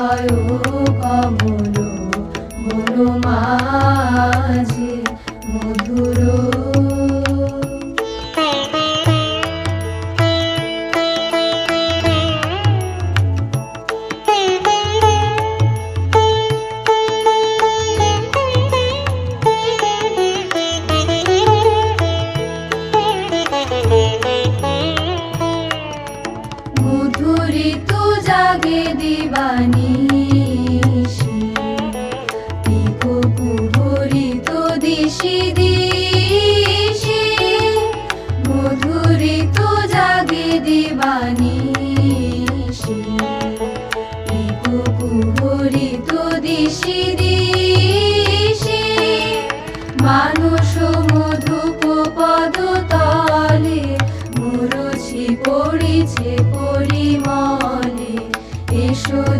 কমল लागे दीवानी।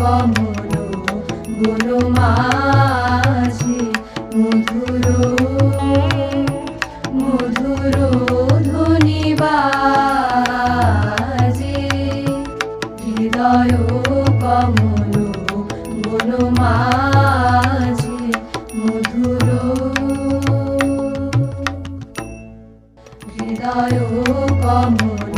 কমলগুলো মাঝে মধুর মধুর ধ্বনি বাজে। হৃদয় কমলগুলো মাঝে মধুর। হৃদয় কমল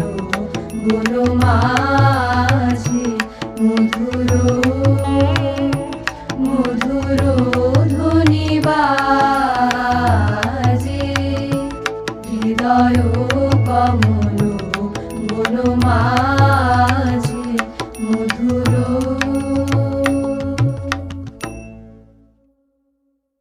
아.